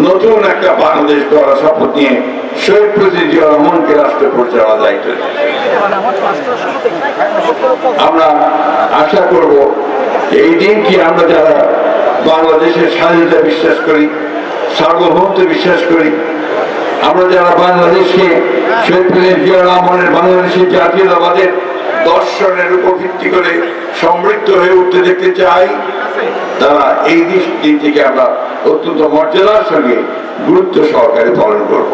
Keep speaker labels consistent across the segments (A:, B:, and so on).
A: নতুন একটা বাংলাদেশ গড়ার শপথ নিয়ে শহীদ রহমানকে পরিচালনা দায়িত্ব। আমরা আশা করব এই আমরা যারা বাংলাদেশের স্বাধীনতা বিশ্বাস করি, সার্বভৌমত্ব বিশ্বাস করি, আমরা যারা বাংলাদেশকে শহীদ রহমানের বাংলাদেশের জাতীয়তাবাদের দর্শনের উপর ভিত্তি করে সমৃদ্ধ হয়ে উঠতে দেখতে চাই, তারা এই দিস- থেকে আমরা অত্যন্ত মর্যাদার সঙ্গে গুরুত্ব সহকারে পালন করব।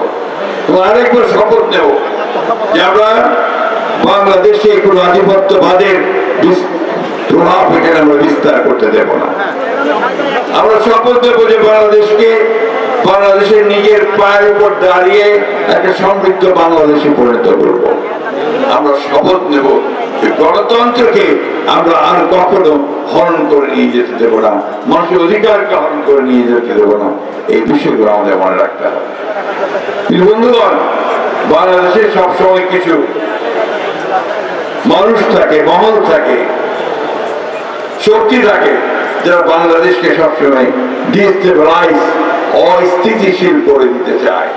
A: এবং আরেকবার শপথ নেব যে আমরা বাংলাদেশে কোনো আধিপত্যবাদের প্রভাব এখানে আমরা বিস্তার করতে দেব না। আমরা শপথ নেব যে বাংলাদেশকে, বাংলাদেশের নিজের পায়ের উপর দাঁড়িয়ে একটা সমৃদ্ধ বাংলাদেশে পরিণত করব। আমরা শপথ নেব গণতন্ত্রকে আমরা আর কখনো হরণ করে নিয়ে যেতে দেবো না। মানুষের অধিকারকে হরণ করে নিয়ে যেতে দেবো না। এই বিষয়গুলো আমাদের মনে রাখতে হবে। বন্ধুগণ, বাংলাদেশে সবসময় কিছু মানুষ থাকে, মহল থাকে, শক্তি থাকে, যারা বাংলাদেশকে সবসময় ডিস্টেবলাইজ, অস্থিতিশীল করে দিতে চায়।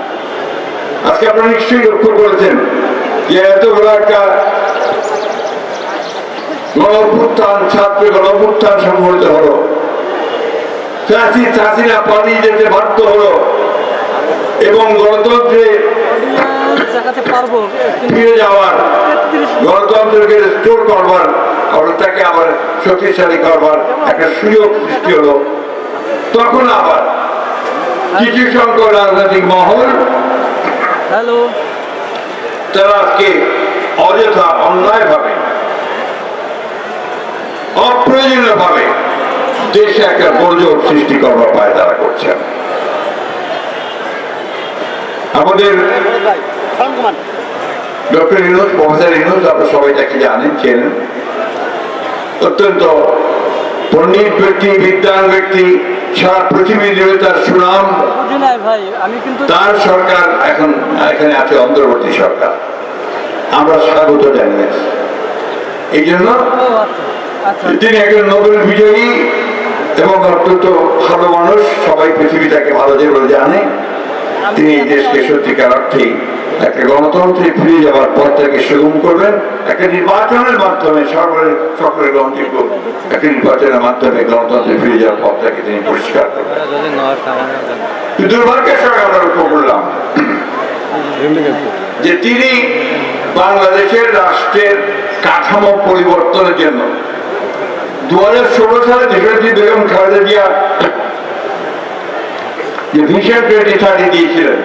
A: আজকে আপনারা নিশ্চয়ই লক্ষ্য করেছেন যে এত বড় একটা গণপুত্থান ছাত্র গণপুত্থান সংঘটিত হলো। চাষি চাষিরা পালিয়ে যেতে বাধ্য হলো এবং গণতন্ত্রে ফিরে যাওয়ার গণতন্ত্রকে স্টোর করবার তাকে আবার শক্তিশালী করবার একটা সুযোগ সৃষ্টি হলো। তখন আবার কিছু সংখ্যক রাজনৈতিক মহল
B: হ্যালো।
A: তারা আজকে অযথা অন্যায় ভাবে অপ্রয়োজনীয় ভাবে দেশে একটা গোলযোগ সৃষ্টি করবার পায় তারা করছেন আমাদের ডক্টর ইনুজ প্রফেসর ইনুজ সবাই তাকে জানেন, চেনেন। অত্যন্ত পণ্ডিত ব্যক্তি বিদ্যান ব্যক্তি, সারা পৃথিবী জুড়ে তার সুনাম, তার সরকার এখন, এখানে আছে অন্তর্বর্তী সরকার। আমরা স্বাগত জানিয়েছি। এই জন্য তিনি একজন নোবেল বিজয়ী এবং অত্যন্ত ভালো মানুষ, সবাই পৃথিবী তাকে ভালো যে বলে জানে। তিনি এই দেশকে সত্যিকার অর্থেই একটা গণতন্ত্রে ফিরে যাওয়ার পথটাকে সুগম করবেন। একটা নির্বাচনের মাধ্যমে সকলের সকলের গ্রহণযোগ্য একটা নির্বাচনের মাধ্যমে গণতন্ত্রে ফিরে যাওয়ার পথটাকে তিনি পরিষ্কার করবেন। দুর্ভাগ্যের আমরা লক্ষ্য করলাম যে তিনি বাংলাদেশের রাষ্ট্রের কাঠামো পরিবর্তনের জন্য দু হাজার ষোলো সালে বেগম খালেদা জিয়া যে ভিশন দিয়েছিলেন।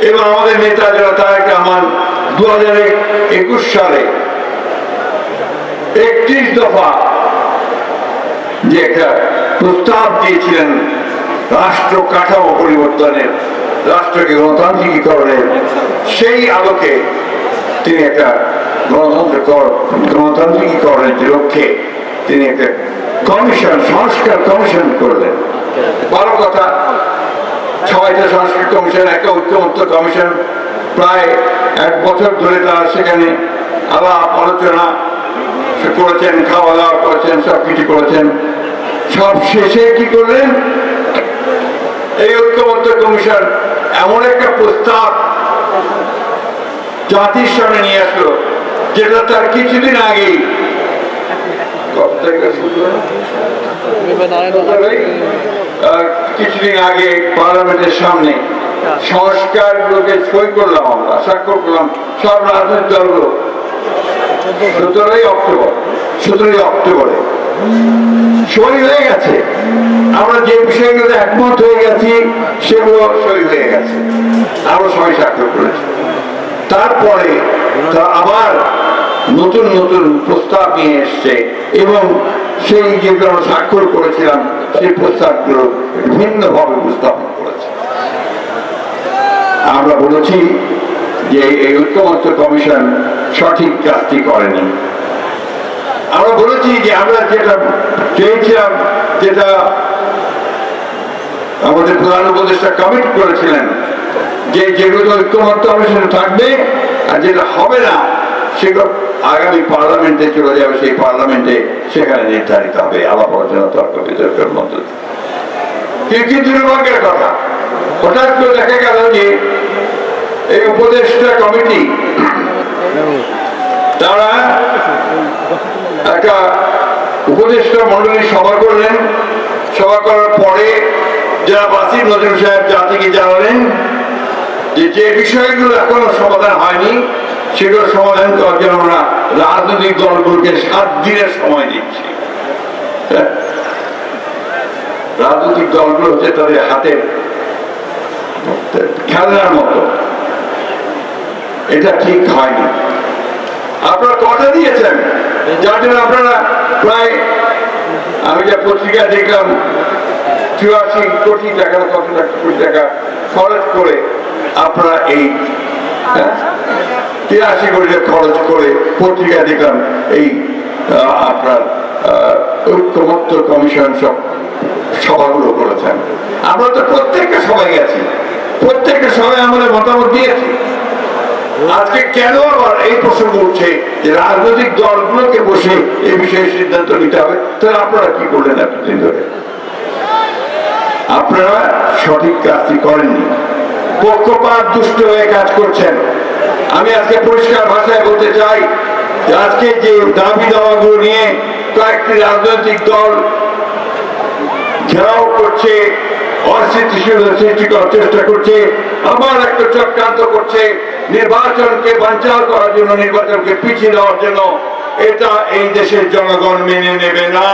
A: এবং আমাদের নেতা যারা তারেক রহমান দু হাজার একুশ সালে একত্রিশ দফা যে একটা প্রস্তাব দিয়েছিলেন রাষ্ট্র কাঠামো পরিবর্তনের, রাষ্ট্রকে গণতান্ত্রিকীকরণের, সেই আলোকে তিনি একটা গণতন্ত্র কর- গণতান্ত্রিকীকরণের যে লক্ষ্যে তিনি একটা কমিশন, সংস্কার কমিশন করলেন। বড় কথা, ছয়টা সংস্কার কমিশন, একটা ঐক্যমত্য কমিশন, প্রায় এক বছর ধরে তারা সেখানে আলাপ আলোচনা করেছেন খাওয়া দাওয়া করেছেন সব কিছু করেছেন। সব শেষে কি করলেন? এই ঐক্যমত্য কমিশন এমন একটা প্রস্তাব জাতির সামনে নিয়ে আসলো, যেটা তার কিছুদিন আগেই কিছুদিন আগে পার্লামেন্টের সামনে সংস্কারগুলোকে সই করলাম আমরা, স্বাক্ষর করলাম সব রাজনৈতিক দলগুলো। সতেরোই অক্টোবর, সতেরোই অক্টোবরে। সই হয়ে গেছে। আমরা যে বিষয়গুলোতে একমত হয়ে গেছি, সেগুলো সই হয়ে গেছে। আমরা সবাই স্বাক্ষর করেছি। তারপরে তারা আবার নতুন নতুন প্রস্তাব নিয়ে এসছে। এবং সেই যেগুলো আমরা স্বাক্ষর করেছিলাম, সেই প্রস্তাবগুলো ভিন্নভাবে উপস্থাপন করেছে। আমরা বলেছি যে এই ঐক্যমত্য কমিশন সঠিক কাজটি করেনি। আমরা বলেছি যে আমরা যেটা চেয়েছিলাম, যেটা আমাদের প্রধান উপদেষ্টা কমিট করেছিলেন, যে যেগুলো ঐক্যমত্য কমিশন থাকবে আর যেটা হবে না, সেগুলো আগামী পার্লামেন্টে চলে যাবে, সেই পার্লামেন্টে সেখানে নির্ধারিত হবে। আলাপ আলোচনা তর্ক বিতর্কের মধ্য কিন্তু দুর্ভাগ্যের কথা? হঠাৎ করে দেখা গেল যে এই উপদেষ্টা কমিটি, তারা একটা উপদেষ্টা মন্ডলী সভা করলেন। সভা করার পরে যারা বাসির নজরুল সাহেব জাতিকে জানালেন যে যে বিষয়গুলো এখনও সমাধান হয়নি, সেগুলো সমাধান করার জন্য আমরা রাজনৈতিক দলগুলোকে সাত দিনের সময় দিচ্ছি? রাজনৈতিক দলগুলো হচ্ছে তাদের হাতে খেলনার মতো এটা ঠিক হয়নি আপনারা কথা দিয়েছেন, যার জন্য আপনারা প্রায়, আমি যা পত্রিকা দেখলাম, চুরাশি কোটি টাকা, কত কোটি টাকা খরচ করে আপনারা এই হ্যাঁ, তিরাশি কোটি খরচ করে পত্রিকা দেখলাম এই আপনার ঐক্যমত্য কমিশন সব সভাগুলো করেছেন। আমরা তো প্রত্যেকটা সবাই গেছি প্রত্যেকটা সবাই আমাদের মতামত দিয়েছি আজকে কেন আবার এই প্রসঙ্গ উঠছে যে রাজনৈতিক দলগুলোকে বসে এই বিষয়ে সিদ্ধান্ত নিতে হবে? তাহলে আপনারা কি করলেন এতদিন ধরে? আপনারা সঠিক কাজটি করেননি। পক্ষপাত দুষ্ট হয়ে কাজ করছেন। আমি আজকে পরিষ্কার ভাষায় বলতে চাই আজকে যে দাবি দাওয়াগুলো নিয়ে কয়েকটি রাজনৈতিক দল ঘেরাও করছে একটা চক্রান্ত করছে করার জন্য পিছিয়ে জন্য। এটা এই দেশের জনগণ মেনে নেবে না।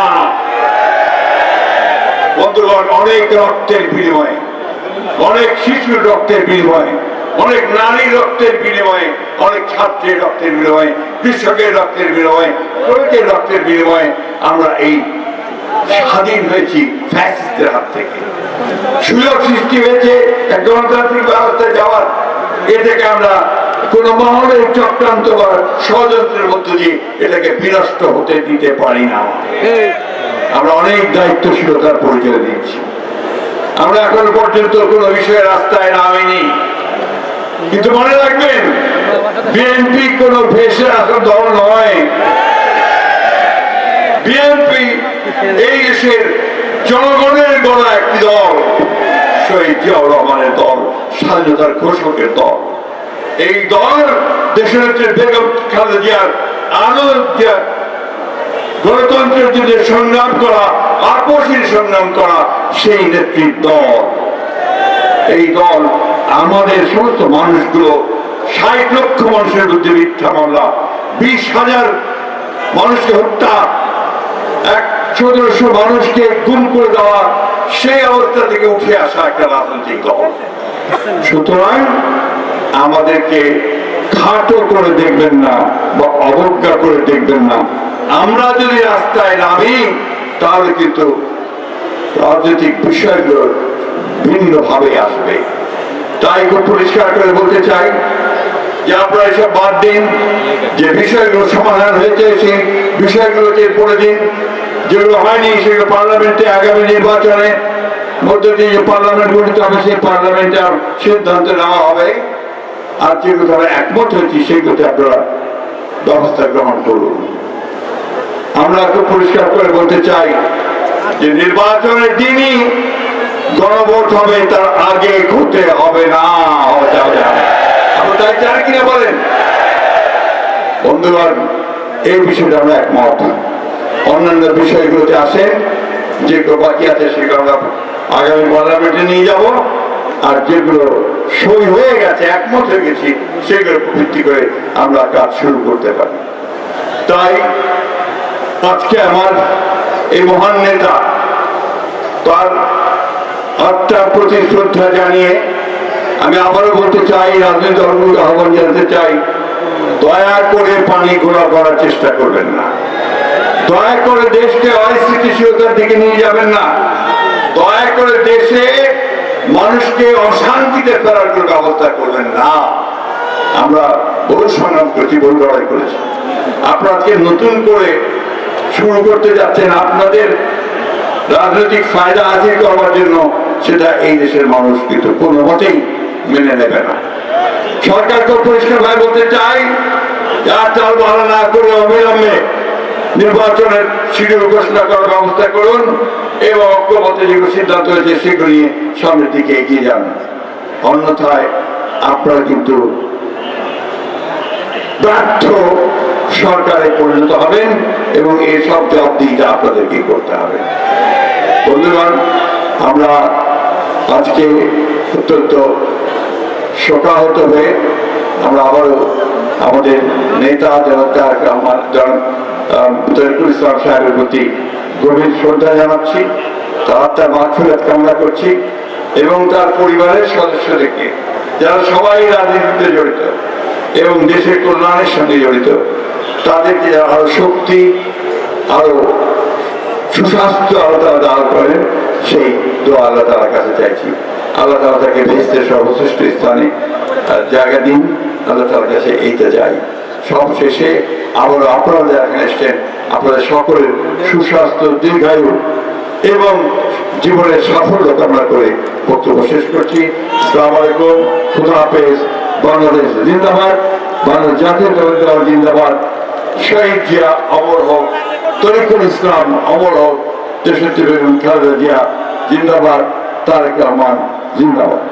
A: অনেক রক্তের বিনিময়ে অনেক শিশুর রক্তের বিনিময়ে অনেক নারী রক্তের বিনিময়ে অনেক ছাত্রের রক্তের বিনিময়ে কৃষকের রক্তের বিনিময়ে শ্রমিকের রক্তের বিনিময়ে আমরা এই স্বাধীন হয়েছি ফ্যাসিস্টের হাত থেকে। সুযোগ সৃষ্টি হয়েছে গণতান্ত্রিক ব্যবস্থায় যাওয়ার এ থেকে আমরা কোন মহলের চক্রান্ত বা ষড়যন্ত্রের মধ্য দিয়ে এটাকে বিনষ্ট হতে দিতে পারি না। আমরা অনেক দায়িত্বশীলতার পরিচয় দিচ্ছি আমরা এখন পর্যন্ত কোনো বিষয়ে রাস্তায় নামিনি। কিন্তু মনে রাখবেন বিএনপি কোন ভেসে আসা দল নয়। বিএনপি এই দেশের জনগণের গড়া একটি দল, শহীদ জিয়াউর রহমানের দল, স্বাধীনতার ঘোষকের দল। এই দল দেশের হচ্ছে বেগম খালেদা জিয়ার আনন্দ গণতন্ত্রের জন্য সংগ্রাম করা আপসীর সংগ্রাম করা, সেই নেত্রীর দল। এই দল আমাদের সমস্ত মানুষগুলো, ষাট লক্ষ মানুষের বিরুদ্ধে মিথ্যা মামলা, বিশ হাজার মানুষকে হত্যা, এক সদস্য মানুষকে গুম করে দেওয়া, সেই অবস্থা থেকে উঠে আসা একটা রাজনৈতিক দল। সুতরাং আমাদেরকে খাটো করে দেখবেন না বা অবজ্ঞা করে দেখবেন না। আমরা যদি রাস্তায় নামি, তাহলে কিন্তু রাজনৈতিক বিষয়গুলো ভিন্নভাবে আসবে। তাই খুব পরিষ্কার করে বলতে চাই যে আপনারা এসব বাদ দিন, যে বিষয়গুলো সমাধান হয়েছে সেই বিষয়গুলোকে পড়ে দিন। যেগুলো হয়নি, সেগুলো পার্লামেন্টে আগামী নির্বাচনে মধ্য দিয়ে যে পার্লামেন্ট গঠিত হবে, সেই পার্লামেন্টে আর সিদ্ধান্ত নেওয়া হবে। আর যেগুলো আমরা একমত হয়েছি সেগুলোতে আপনারা ব্যবস্থা গ্রহণ করুন। আমরা খুব পরিষ্কার করে বলতে চাই যে নির্বাচনের দিনই গণভোট হবে, তার আগে হতে হবে না। যাবে না আপনি তাই চান কিনা বলেন? বন্ধুগণ, এই বিষয়টা আমরা একমত। অন্যান্য বিষয়গুলোতে আসেন যেগুলো বাকি আছে সেগুলো আমরা আগামী পার্লামেন্টে নিয়ে যাব, আর যেগুলো সই হয়ে গেছে, একমত হয়ে গেছি সেগুলো ভিত্তি করে আমরা কাজ শুরু করতে পারি। তাই আজকে আমার এই মহান নেতা তার আত্মার প্রতি শ্রদ্ধা জানিয়ে আমি আবারও বলতে চাই রাজনৈতিক দলগুলোকে আহ্বান জানাতে চাই, দয়া করে পানি ঘোরা করার চেষ্টা করবেন না। দয়া করে দেশকে অস্থিতিশীলতার দিকে নিয়ে যাবেন না। দয়া করে দেশে মানুষকে অশান্তিতে ফেরার কোনো ব্যবস্থা করবেন না। আমরা বহু সংগ্রাম করেছি, বহু লড়াই করেছি। আপনারা নতুন করে শুরু করতে যাচ্ছেন, আপনাদের রাজনৈতিক ফায়দা হাসিল করবার জন্য, সেটা এই দেশের মানুষ কিন্তু কোনো মতেই মেনে নেবে না। সরকারকে পরিষ্কার ভাবে বলতে চাই, যার চাল ভালো না করে অবিলম্বে নির্বাচনের শিডিউল ঘোষণা করার ব্যবস্থা করুন এবং ঐক্যমতে যেগুলো সিদ্ধান্ত হয়েছে, সেগুলো নিয়ে সামনের দিকে এগিয়ে যান। অন্যথায় আপনারা কিন্তু ব্যর্থ সরকারে পরিণত হবেন এবং এই সব জবাবদিহিটা আপনাদেরকে করতে হবে। বন্ধুগণ, আমরা আজকে অত্যন্ত শোকাহত হয়ে আমরা আবারও আমাদের নেতা জনতার তরিকুল ইসলাম সাহেবের প্রতি গভীর শ্রদ্ধা জানাচ্ছি তার তার মাগফিরাত কামনা করছি এবং তার পরিবারের সদস্যদেরকে, যারা সবাই রাজনীতিতে জড়িত এবং দেশের কল্যাণের সঙ্গে জড়িত তাদেরকে আরও শক্তি, আরও সুস্বাস্থ্য আল্লাহ দান করেন, সেই দোয়া আল্লাহ তালার কাছে চাইছি। আল্লাহ তালা তাকে বেস্তের সর্বশ্রেষ্ঠ স্থানে জায়গা দিন। আল্লাহ তালার কাছে এইটা চাই। সব শেষে আবারও আপনারা যারা এখানে এসছেন, আপনাদের সকলের সুস্বাস্থ্য, দীর্ঘায়ু এবং জীবনের সাফল্য কামনা করে বক্তব্য শেষ করছি। সালাম আলাইকুম। খুদা হাফেজ। বাংলাদেশ জিন্দাবাদ। বাংলাদেশ জাতীয় দল জিন্দাবাদ। শহীদ জিয়া, অমর হোক। তরিকুল ইসলাম, অমর হোক। তেষট্টি বেগম খালেদা জিয়া, জিন্দাবাদ। তারেক রহমান, জিন্দাবাদ।